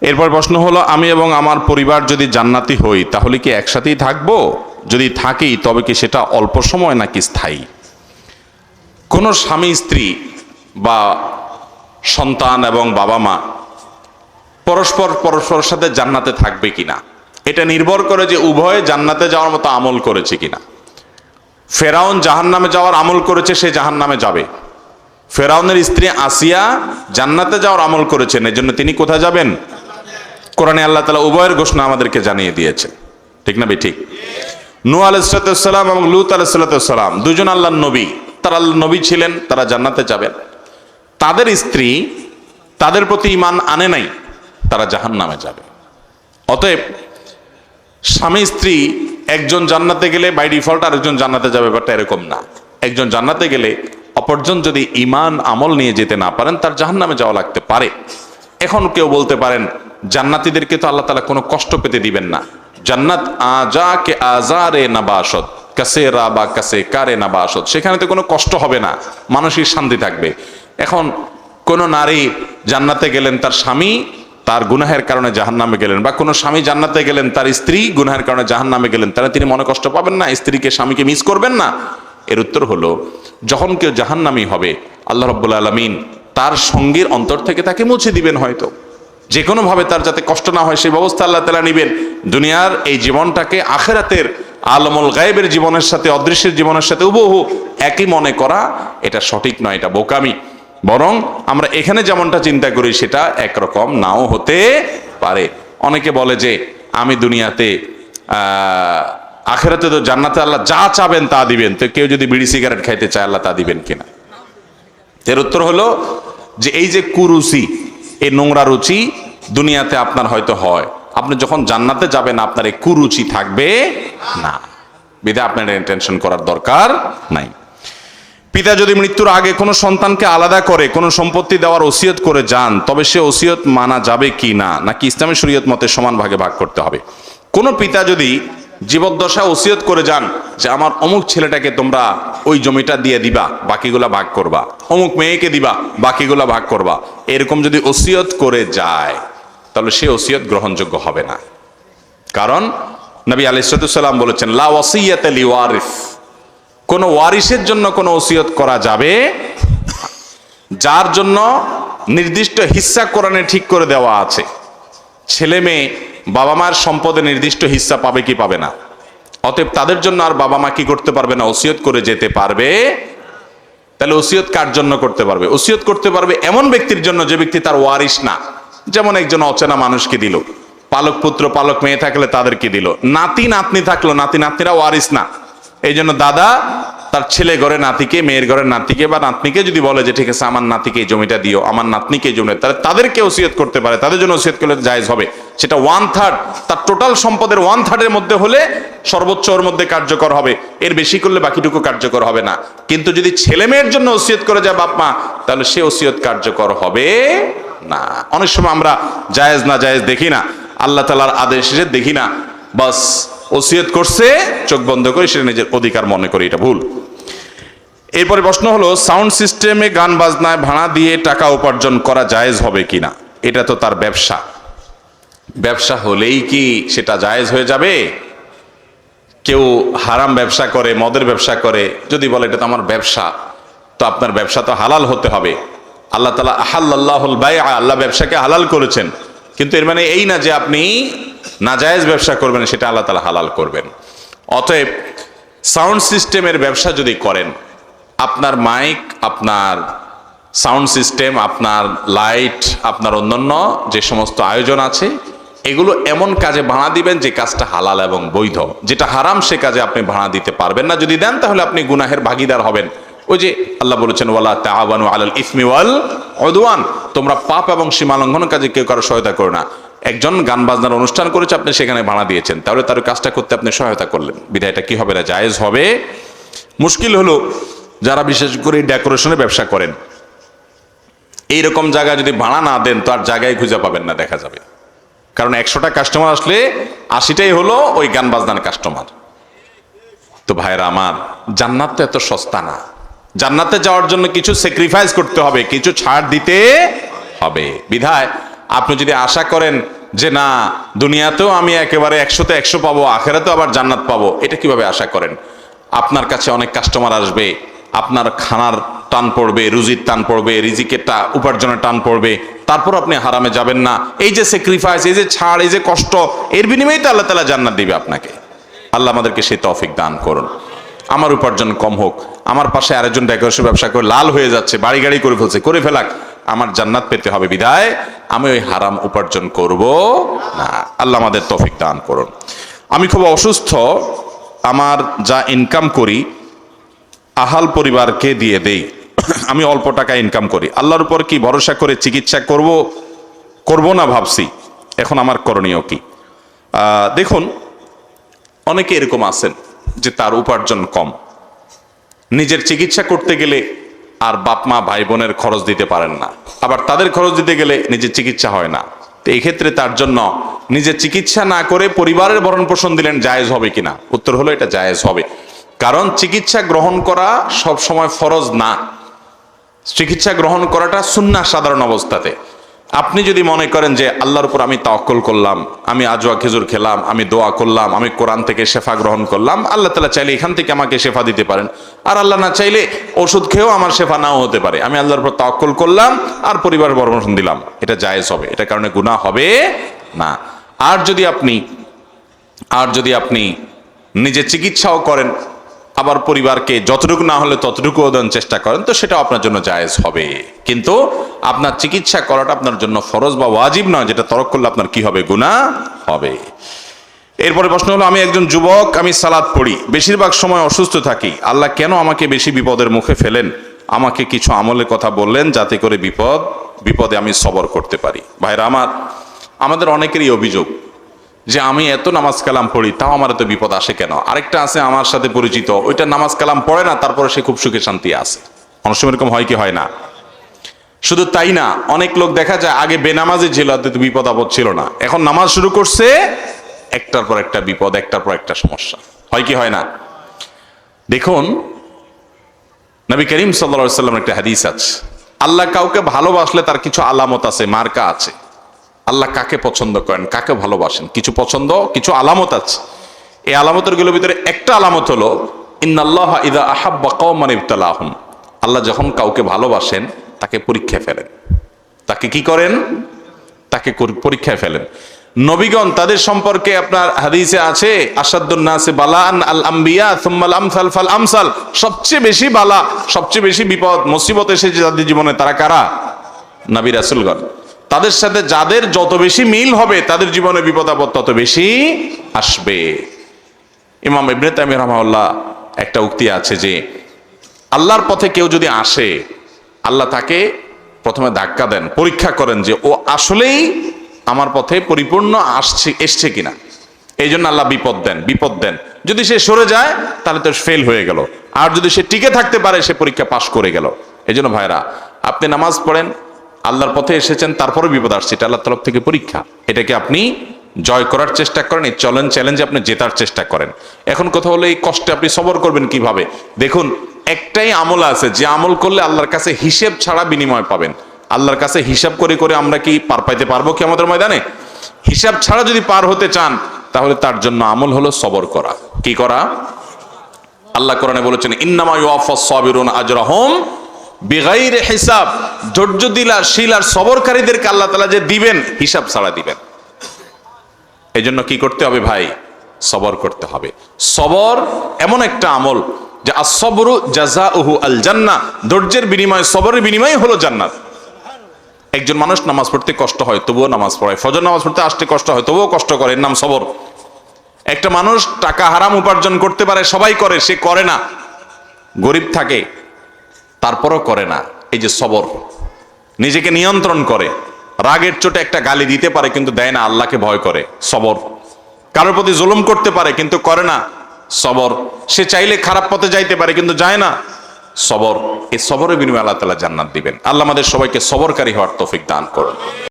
এরপর প্রশ্ন হলো, আমি এবং আমার পরিবার যদি জান্নাতি হই, তাহলে কি একসাথেই থাকব? যদি থাকি, তবে কি সেটা অল্প সময় নাকি স্থায়ী? কোনো স্বামী, স্ত্রী বা সন্তান এবং বাবা মা পরস্পর পরস্পরের সাথে জান্নাতে থাকবে কিনা? এটা নির্ভর করে যে উভয়ে জান্নাতে যাওয়ার মতো আমল করেছে কিনা। ফেরাউন জাহান নামে যাওয়ার আমল করেছে, সে জাহান নামে যাবে। ফেরাউনের স্ত্রী আসিয়া জান্নাতে যাওয়ার আমল করেছেন এর জন্য তিনি কোথায় যাবেন? কোরআনে আল্লাহ তালা উভয়ের ঘোষণা আমাদেরকে জানিয়ে দিয়েছে। ঠিক না বে ঠিক। নু আলাইসালাম এবং লুত আলাইসালাম দুজন আল্লাহ নবী। তারা আল্লাহ নবী ছিলেন, তারা জান্নাতে যাবেন। তাদের স্ত্রী তাদের প্রতি ইমান আনে নাই, তারা জাহান নামে যাবে। অতএব স্বামী স্ত্রী একজন জান্নাতে গেলে বাই ডিফল্ট আরেকজন জান্নাতে যাবে, ব্যাপারটা এরকম না। একজন জান্নাতে গেলে অপরজন যদি ইমান আমল নিয়ে যেতে না পারেন, তার জাহান নামে যাওয়া লাগতে পারে। এখন কেউ বলতে পারেন জান্নাতীদেরকে তো আল্লাহ তালা কোনো কষ্ট পেতে দিবেন না। জান্নাত আজা কে আজারে নাবাসত, কাসে রা বা কাসে কারে নাবাসত। সেখানে তো কোনো কষ্ট হবে না, মানসিক শান্তি থাকবে। এখন কোন নারী জান্নাতে গেলেন তার স্বামী, তার গুনাহের কারণে জাহান নামে গেলেন বা কোনো স্বামী জান্নাতে গেলেন তার স্ত্রী গুনাহের কারণে জাহান নামে গেলেন, তাহলে তিনি মনে কষ্ট পাবেন না, স্ত্রীকে, স্বামীকে মিস করবেন না। এর উত্তর হলো, যখন কেউ জাহান্নামি হবে, আল্লাহ রব্বুল আলমিন তার সঙ্গীর অন্তর থেকে তাকে মুছে দিবেন হয়তো। যে কোনোভাবে তার যাতে কষ্ট না হয়, সেই ব্যবস্থা আল্লাহ তালা নিবেন। দুনিয়ার এই জীবনটাকে আখেরাতের আলমল গায়েবের জীবনের সাথে, অদৃশ্যের জীবনের সাথে উবহু একই মনে করা, এটা সঠিক নয়, এটা বোকামি। বরং আমরা এখানে যেমনটা চিন্তা করি, সেটা একরকম নাও হতে পারে। অনেকে বলে যে, আমি দুনিয়াতে আখেরাতে তো জান্নাতে আল্লাহ যা চাবেন তা দিবেন। তো কেউ যদি বিড়ি সিগারেট খাইতে চায়, আল্লাহ তা দিবেন কিনা? এর উত্তর হলো যে, এই যে কুরুচি এই নোংরা রুচি দুনিয়াতে আপনার হয়তো হয়। আপনি যখন জান্নাতে যাবেন, আপনার এই কুরুচি থাকবে না। বিধা আপনার টেনশন করার দরকার নাই। পিতা যদি মৃত্যুর আগে কোনো সন্তানকে আলাদা করে, কোনো সম্পত্তি দেওয়ার ওসিয়ত করে যান, তবে সে ওসিয়ত মানা যাবে কি না? নাকি ইসলামী শরীয়ত মতে সমান ভাগে ভাগ করতে হবে? কোনো পিতা যদি জীবদ্দশা ওসিয়ত করে যান যে আমার অমুক ছেলেটাকে তোমরা ওই জমিটা দিয়ে দিবা, বাকিগুলা ভাগ করবা। অমুক মেয়েকে দিবা, বাকিগুলা ভাগ করবা। এরকম যদি ওসিয়ত করে যায়, তাহলে সে ওসিয়ত গ্রহণযোগ্য হবে না। কারণ নবী আলাইসালাম বলেছেন, লা ওয়াসিয়াত লি ওয়ারিস কোন ওয়ারিসের জন্য কোনো ওসিয়ত করা যাবে? যার জন্য নির্দিষ্ট হিস্সা কোরআনে ঠিক করে দেওয়া আছে। ছেলে মেয়ে বাবা মায়ের সম্পদে নির্দিষ্ট হিস্সা পাবে কি পাবে না? অতএব তাদের জন্য আর বাবা মা কি করতে পারবে না? ওসিয়ত করে যেতে পারবে। তাহলে ওসিয়ত কার জন্য করতে পারবে? ওসিয়ত করতে পারবে এমন ব্যক্তির জন্য যে ব্যক্তি তার ওয়ারিস না। যেমন একজন অচেনা মানুষকে দিল। পালক পুত্র, পালক মেয়ে থাকলে তাদেরকে দিল। নাতি, নাতনি থাকল, নাতি, নাতনিরা ওয়ারিস না। এই জন্য দাদা, তার ছেলে ঘরে নাতিকে, মেয়ের ঘরে নাতিকে বা নাতনিকে যদি বলে যে, ঠিক আছে, আমার নাতিকে এই জমিটা দিও, আমার নাতনিকে এই জমিটা তাহলে তাদেরকে ওসিয়ত করতে পারে। তাদের জন্য ওসিয়ত করলে জায়েজ হবে। সেটা ওয়ান থার্ড তার টোটাল সম্পদের ওয়ান থার্ডের মধ্যে হলে সর্বোচ্চ ওর মধ্যে কার্যকর হবে। এর বেশি করলে বাকিটুকু কার্যকর হবে না। কিন্তু যদি ছেলে মেয়ের জন্য ওসিয়ত করে যায় বাপ মা, তাহলে সে ওসিয়ত কার্যকর হবে না। অনেক সময় আমরা জায়েজ না জায়েজ দেখি না। আল্লাহ তালার আদেশ দেখি না। বাস ওসিয়ত করছে, চোখ বন্ধ করে সেটা নিজের অধিকার মনে করি, এটা ভুল। এরপরে প্রশ্ন হলো সাউন্ড সিস্টেমে গান বাজনায় ভাড়া দিয়ে টাকা উপার্জন করা জায়েজ হবে কিনা? এটা তো তার ব্যবসা। ব্যবসা হলেই কি সেটা জায়েজ হয়ে যাবে? কেউ হারাম ব্যবসা করে, মদের ব্যবসা করে, যদি বলে এটা তো আমার ব্যবসা, তো আপনার ব্যবসা তো হালাল হতে হবে। আল্লাহ তালা আহাল্লাহুল বাই আল্লাহ ব্যবসাকে হালাল করেছেন। কিন্তু এর মানে এই না যে আপনি নাজায়েজ ব্যবসা করবেন, সেটা আল্লাহ তালা হালাল করবেন। অতএব সাউন্ড সিস্টেমের ব্যবসা যদি করেন, আপনার মাইক, আপনার সাউন্ড সিস্টেম, আপনার লাইট, আপনার অন্যান্য যে সমস্ত আয়োজন আছে এগুলো এমন কাজে ভাড়া দিবেন যে কাজটা হালাল এবং বৈধ। যেটা হারাম, সে কাজে আপনি ভাড়া দিতে পারবেন না। যদি দেন, তাহলে আপনি গুনাহের ভাগিদার হবেন। ওই যে আল্লাহ বলেছেন, ওয়ালা তাআবানু আলাল ইসমি ওয়াল উদওয়ান। তোমরা পাপ এবং সীমালঙ্ঘন কাজে কেউ কারও সহায়তা করো না। একজন গান বাজনার অনুষ্ঠান করেছে, আপনি সেখানে ভাড়া দিয়েছেন। তাহলে তার কাজটা করতে আপনি সহায়তা করলেন। বিধায়টা কি হবে না? জায়েজ হবে। মুশকিল হলো যারা বিশেষ করে ডেকোরেশনের ব্যবসা করেন। এইরকম জায়গায় যদি ভাড়া না দেন, তো আর জায়গায় খুঁজে পাবেন না, দেখা যাবে। কারণ একশোটা কাস্টমার আসলে আশিটাই হলো ওই গান বাজনার কাস্টমার তো ভাইরা আমার, জান্নাত তো এত সস্তা না। জান্নাতে যাওয়ার জন্য কিছু স্যাক্রিফাইস করতে হবে, কিছু ছাড় দিতে হবে। বিধায়, আপনি যদি আশা করেন যে না, দুনিয়াতেও আমি একেবারে একশোতে একশো পাবো, আখেরাতেও আবার জান্নাত পাবো, এটা কীভাবে আশা করেন? আপনার কাছে অনেক কাস্টমার আসবে, আপনার খানার টান পড়বে, রুজির টান পড়বে রিজিকের টা উপার্জনের টান পড়বে, তারপর আপনি হারামে যাবেন না। এই যে স্যাক্রিফাইস এই যে ছাড়, এই যে কষ্ট, এর বিনিময়ে তো আল্লাহ তালা জান্নাত দিবে আপনাকে। আল্লাহ আমাদেরকে সেই তফিক দান করুন। আমার উপার্জন কম হোক, আমার পাশে আরেকজন ডেকোরেশন ব্যবসা করে লাল হয়ে যাচ্ছে, বাড়ি গাড়ি করে ফেলছে, করে ফেলাক, আমার জান্নাত পেতে হবে বিদায়। আমি ওই হারাম উপার্জন করব না। আল্লাহ আমাদের তৌফিক দান করুন। আমি খুব অসুস্থ, আমার যা ইনকাম করি আহাল পরিবারকে দিয়ে দেই। আমি অল্প টাকা ইনকাম করি। আল্লাহর উপর কি ভরসা করে চিকিৎসা করব? করব না ভাবছি। এখন আমার করণীয় কি? দেখুন, অনেকে এরকম আছেন যে তার উপার্জন কম। নিজের চিকিৎসা করতে গেলে আর বাপ, মা, ভাই, বোনের খরচ দিতে পারেন না। আবার তাদের খরচ দিতে গেলে নিজের চিকিৎসা হয় না। তো এই ক্ষেত্রে তার জন্য নিজের চিকিৎসা না করে পরিবারের ভরণ পোষণ দিলেন জায়েজ হবে কিনা? উত্তর হলো এটা জায়েজ হবে। কারণ চিকিৎসা গ্রহণ করা সব সময় ফরজ না। চিকিৎসা গ্রহণ করাটা সুন্না সাধারণ অবস্থাতে। আপনি যদি মনে করেন যে আল্লাহর উপর আমি তাওয়াক্কুল করলাম, আমি আজওয়া খেজুর খেলাম, আমি দোয়া করলাম, আমি কোরআন থেকে শেফা গ্রহণ করলাম, আল্লাহ তালা চাইলে এখান থেকে আমাকে শেফা দিতে পারেন। আর আল্লাহ না চাইলে ওষুধ খেয়েও আমার শেফা নাও হতে পারে। আমি আল্লাহর উপর তাওয়াক্কুল করলাম, আর পরিবার বর্মন দিলাম। এটা জায়েজ হবে, এটা কারণে গুনাহ হবে না। আর যদি আপনি, আর যদি আপনি নিজে চিকিৎসাও করেন আবার পরিবারকে যতটুকু না হলে ততটুকু দেন চেষ্টা করেন, তো সেটা আপনার জন্য জায়েজ হবে। কিন্তু আপনার চিকিৎসা করাটা আপনার জন্য ফরজ বা ওয়াজিব নয়, যেটা তরক করলে আপনার কি হবে? গুণা হবে। এরপরে প্রশ্ন হলো, আমি একজন যুবক, আমি সালাদ পড়ি, বেশিরভাগ সময় অসুস্থ থাকি। আল্লাহ কেন আমাকে বেশি বিপদের মুখে ফেলেন? আমাকে কিছু আমলের কথা বললেন যাতে করে বিপদ, বিপদে আমি সবর করতে পারি। ভাইরা আমার, আমাদের অনেকেরই অভিযোগ যে আমি এত নামাজ কালাম পড়ি, তাও আমার এত বিপদ আসে কেন? আরেকটা আছে আমার সাথে পরিচিত, ওইটা নামাজ কালাম পড়ে না, তারপরে সে খুব সুখে শান্তি আছে। অনেক সময় এরকম হয় কি হয় না? শুধু তাই না, অনেক লোক দেখা যায় আগে বেনামাজি ছিল বিপদ আপদ ছিল না। এখন নামাজ শুরু করছে, একটার পর একটা বিপদ, একটার পর একটা সমস্যা। হয় কি হয় না? দেখুন, নবী করিম সাল্লা সাল্লাম একটা হাদিস আছে। আল্লাহ কাউকে ভালোবাসলে তার কিছু আলামত আছে, মার্কা আছে। আল্লাহ কাকে পছন্দ করেন, কাকে ভালোবাসেন? কিছু পছন্দ, কিছু আলামত আছে। এই আলামতেরগুলোর ভিতরে একটা আলামত হলো, ইন্নাল্লাহ ইদা আহাব্বা কওমান ইবতালাহুম। আল্লাহ যখন কাউকে ভালোবাসেন, তাকে পরীক্ষায় ফেলেন। তাকে কি করেন? তাকে পরীক্ষায় ফেলেন। নবীগণ, তাদের সম্পর্কে আপনার হাদিসে আছে আসাদুন্নাসে বালান আল আম্বিয়া থুম্মাল আমসাল ফাল আমসাল। সবচেয়ে বেশি বালা, সবচেয়ে বেশি বিপদ, মুসিবত এসেছে তাদের জীবনে তারা কারা? নবী রাসুলগণ। তাদের সাথে যাদের যত বেশি মিল হবে, তাদের জীবনে বিপদ আপদ তত বেশি আসবে। ইমাম ইবনে তাইমিয়া রহমাউল্লাহ একটা উক্তি আছে যে, আল্লাহর পথে কেউ যদি আসে, আল্লাহ তাকে প্রথমে ধাক্কা দেন, পরীক্ষা করেন যে, ও আসলেই আমার পথে পরিপূর্ণ আসছে, এসছে কিনা? এই জন্য আল্লাহ বিপদ দেন বিপদ দেন। যদি সে সরে যায়, তাহলে তো ফেল হয়ে গেল। আর যদি সে টিকে থাকতে পারে, সে পরীক্ষা পাশ করে গেল। এই জন্য ভাইরা, আপনি নামাজ পড়েন আল্লাহর পথে এসেছেন তারপরে বিপদ আসছে। এটা আল্লাহ তরফ থেকে পরীক্ষা। এটাকে আপনি জয় করার চেষ্টা করেন, এই চলেন চ্যালেঞ্জে আপনি জেতার চেষ্টা করেন। এখন কথা হলো, এই কষ্টে আপনি সবর করবেন কীভাবে? দেখুন, একটাই আমল আছে, যে আমল করলে আল্লাহর কাছে হিসেব ছাড়া বিনিময় পাবেন। আল্লাহর কাছে হিসাব করে করে আমরা কি পার পাইতে পারব কি আমাদের ময়দানে? হিসাব ছাড়া যদি পার হতে চান, তাহলে তার জন্য আমল হলো সবর করা। কি করা? আল্লাহ কোরআনে বলেছেন, ইন্নামা ইউআফাস সাবিরুন আজরাহুম বিগাইরে হিসাব, ধৈর্য দিলা শীল আর সবরকারীদেরকে আল্লাহ তালা যে দিবেন, হিসাব ছাড়া দিবেন। এই জন্য কি করতে হবে ভাই? সবর করতে হবে। সবর এমন একটা আমল যে আসবরু জাজা উহু আল জান্না ধৈর্যের বিনিময়ে, সবরের বিনিময় হলো জান্নাত। একজন মানুষ নামাজ পড়তে কষ্ট হয়, তবুও নামাজ পড়ায়। ফজর নামাজ পড়তে আসতে কষ্ট হয়, তবুও কষ্ট করে, এর নাম সবর। একটা মানুষ টাকা হারাম উপার্জন করতে পারে, সবাই করে, সে করে না। গরিব থাকে তারপরও করে না। এই যে সবর, নিজেকে নিয়ন্ত্রণ করে। রাগের চোটে একটা গালি দিতে পারে কিন্তু দেয় না, আল্লাহকে ভয় করে। সবর। কারোর প্রতি জুলুম করতে পারে কিন্তু করে না। সবর। সে চাইলে খারাপ পথে যাইতে পারে কিন্তু যায় না। সবর। এই সবরের বিনিময়ে আল্লাহ তালা জান্নাত দিবেন। আল্লাহ আমাদের সবাইকে সবরকারী হওয়ার তফিক দান করুন।